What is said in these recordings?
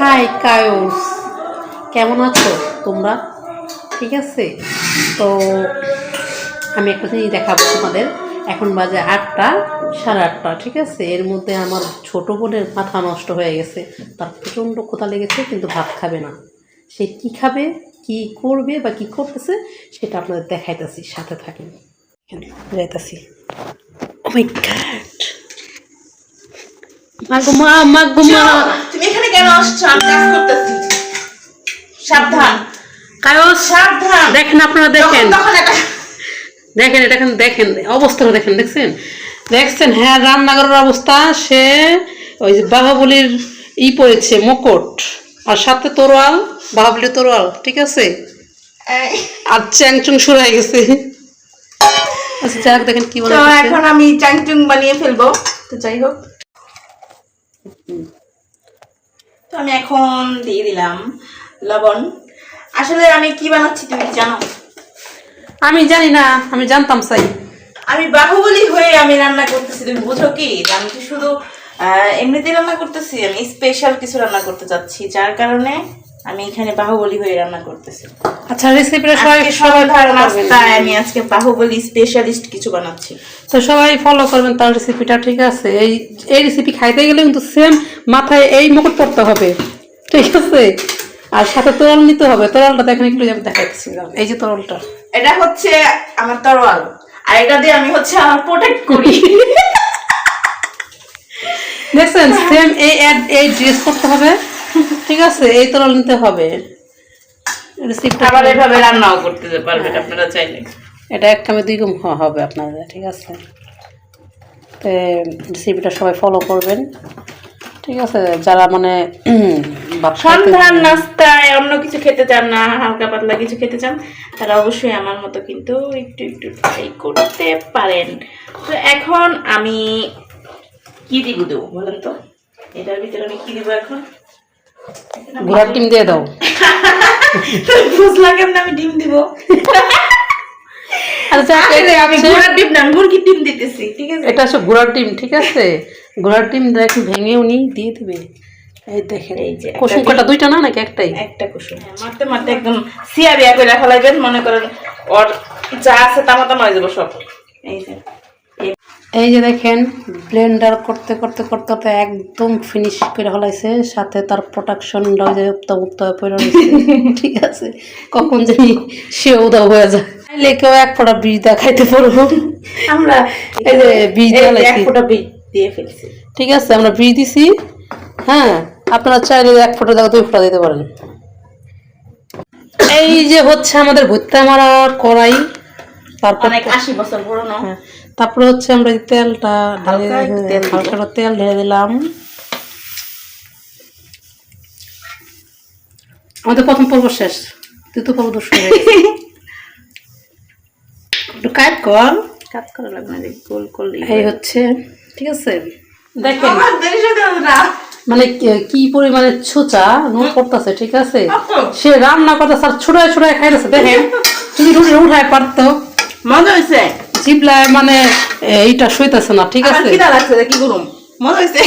High কায়ুস কেমন আছো তোমরা? ঠিক আছে? তো আমি একটা জিনিস দেখাবো তোমাদের। এখন বাজে আটটা, সাড়ে আটটা, ঠিক আছে? এর মধ্যে আমার ছোট বোনের মাথা নষ্ট হয়ে গেছে। তার প্রচণ্ড ক্ষুধা লেগেছে কিন্তু ভাত খাবে না। সে কি খাবে, কি করবে বা কি করতেছে, সেটা আপনাদের দেখাইতেছি, সাথে থাকেন। যাইতাছি। মা মা তুমি এখানে কেন আসছো? আমি কাজ করতেছি। সাবধান। কায়স সাবধান। দেখেন আপনারা দেখেন। দেখেন এটা এখন দেখেন অবস্থাটা দেখেন দেখছেন? দেখছেন হ্যাঁ রান্নাঘরের অবস্থা সে ওই যে বাহুবলির ই পড়েছে মুকুট। আর সাথে তরোয়াল বাহুবলির তরোয়াল ঠিক আছে? আর চ্যাংচুং শুরু হয়ে গেছে। আচ্ছা যাক দেখেন কি বলে এখন আমি চাংচুং বানিয়ে ফেলব। তো যাই হোক। তো আমি এখন দিয়ে দিলাম লবণ। আসলে আমি কি বানাচ্ছি তুমি কি জানো? আমি জানি না আমি জানতাম সাই আমি বাহুবলী হয়ে আমি রান্না করতেছি তুমি বুঝো কি? আমি কি শুধু এমনিতে রান্না করতেছি? আমি স্পেশাল কিছু রান্না করতে চাচ্ছি যার কারণে আমি এখানে বাহুবলী হয়ে রান্না করতেছি। আচ্ছা রেসিপিটা সবাই সবাই নাস্তায় আমি আজকে বাহুবলী স্পেশালিস্ট কিছু বানাচ্ছি। তো সবাই ফলো করবেন তার রেসিপিটা ঠিক আছে? এই এই রেসিপি খাইতে গেলে কিন্তু সেম মাথায় এই মুকুট পড়তে হবে ঠিক আছে? আর সাথে তরল নিতে হবে। তরলটা দেখেন একটু আমি দেখাচ্ছি। এই যে তরলটা। এটা হচ্ছে আমার তরোয়াল। আর এটা দিয়ে আমি হচ্ছে আমার প্রোটেক্ট করি। দেখছেন? সেম এই এই ড্রেস করতে হবে। ঠিক আছে এই তরল নিতে হবে। রেসিপিটা আবার এভাবে রান্নাও করতে পারবেন আপনারা চাইলে। এটা এক কামে দুই গুম হওয়া হবে আপনাদের ঠিক আছে? তো রেসিপিটা সবাই ফলো করবেন। ঠিক আছে যারা মানে সন্ধ্যার নাস্তায় অন্য কিছু খেতে চান না হালকা পাতলা কিছু খেতে চান তারা অবশ্যই আমার মতো কিন্তু একটু একটু ট্রাই করতে পারেন। তো এখন আমি কি দিব দেবো বলেন তো? এটার ভিতরে আমি কি দিব এখন? ঘোড়ার টিম দিয়ে দাও। বুঝলা কেমন আমি ডিম দিব? আচ্ছা আমি ঘোড়ার ডিম না মুরগির ডিম দিতেছি ঠিক আছে? এটা হচ্ছে ঘোড়ার টিম ঠিক আছে? ঘোড়ার টিম দেখেন ভেঙে উনি দিয়ে দিবে। এই দেখেন এই যে কুসুম কাটা দুইটা না নাকি একটাই? একটা কুসুম। মারতে মারতে একদম সিয়া বিয়া করে ফেলাইবেন মনে করেন ওর যা আছে তামা তামা হয়ে যাব সব। এই যে। এই যে দেখেন ব্লেন্ডার করতে করতে করতে করতে একদম ফিনিশ করে হলাইছে সাথে তার প্রোডাকশনটা যে উপ্তা উপ্তা পড়ে রয়েছে। ঠিক আছে কখন জানি সে উদাও হয়ে যায়। তাইলে কেউ এক ফোঁটা বীজ দেখাইতে পারব। আমরা এই যে বীজ এই এক ফোঁটা বীজ দিয়ে ফেলছি। ঠিক আছে আমরা বীজ দিছি। হ্যাঁ আপনারা চাইলে এক ফোঁটা জায়গা দুই ফোঁটা দিতে পারেন। এই যে হচ্ছে আমাদের ভুত্তা মারা কড়াই। তারপর অনেক আশি বছর পুরনো। হ্যাঁ, তারপরে হচ্ছে আমরা এই তেলটা হালকা তেল ঢেলে দিলাম। আমাদের প্রথম পর্ব শেষ দ্বিতীয় পর্ব তো শুরু হয়ে একটু কাট কর। কাজ করা লাগবে না গোল করলে এই হচ্ছে ঠিক আছে? দেখেন। মানে কি- পরিমাণে ছোচা নুন করতেছে ঠিক আছে? সে রান্না করতেছে আর ছোড়ায় ছোড়ায় খাইতেছে। দেখেন যদি রুটি উঠায় পারতো। মজা হয়েছে জিবলায় মানে এইটা সইতেছে না ঠিক আছে? কি মজা হয়েছে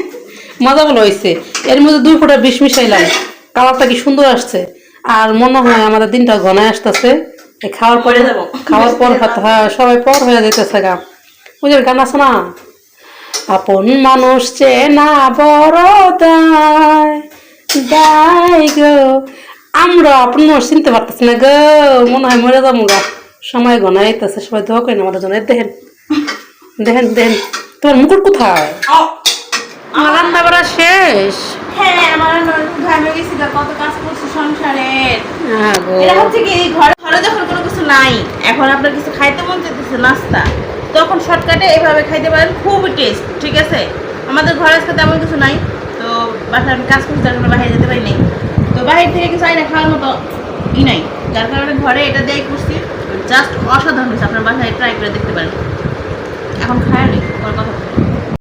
মজা ভালো হয়েছে এর মধ্যে দুই ফোঁটা বিষ মিশাইলাম। কালারটা কি সুন্দর আসছে। আর মনে হয় আমাদের দিনটা ঘনায় আসতেছে। খাওয়ার পরে খাওয়ার পর হ্যাঁ সবাই পর হয়ে যেতেছে গা। বুঝের গান আছে না? আপন মানুষ চেনা বড় দায়। দায় গো। আমরা আপন মানুষ চিনতে পারতেছি না গো। মনে হয় মরে যাব গা। সময় ঘনায় আইতেছে সবাই দোয়া করেন আমাদের জন্য। দেখেন দেখেন দেখেন তোমার মুকুট কোথায়? আমার রান্না করা শেষ। হ্যাঁ আমার ঘামে গেছি কত কাজ করছি সংসারের হ্যাঁ এটা হচ্ছে কি ঘরে ঘরে যখন কোনো কিছু নাই এখন আপনার কিছু খাইতে মন চাইতেছে নাস্তা তখন শর্টকাটে এইভাবে খাইতে পারেন খুবই টেস্ট ঠিক আছে? আমাদের ঘরে আজকে তেমন কিছু নাই তো বাসায় আমি কাজ করছি তার বাইরে যেতে পারি নাই তো বাইরে থেকে কিছু আইনা খাওয়ার মতো ই নাই যার কারণে ঘরে এটা দিয়েই করছি। জাস্ট অসাধারণ হয়েছে আপনার বাসায় ট্রাই করে দেখতে পারেন। এখন খায় নেই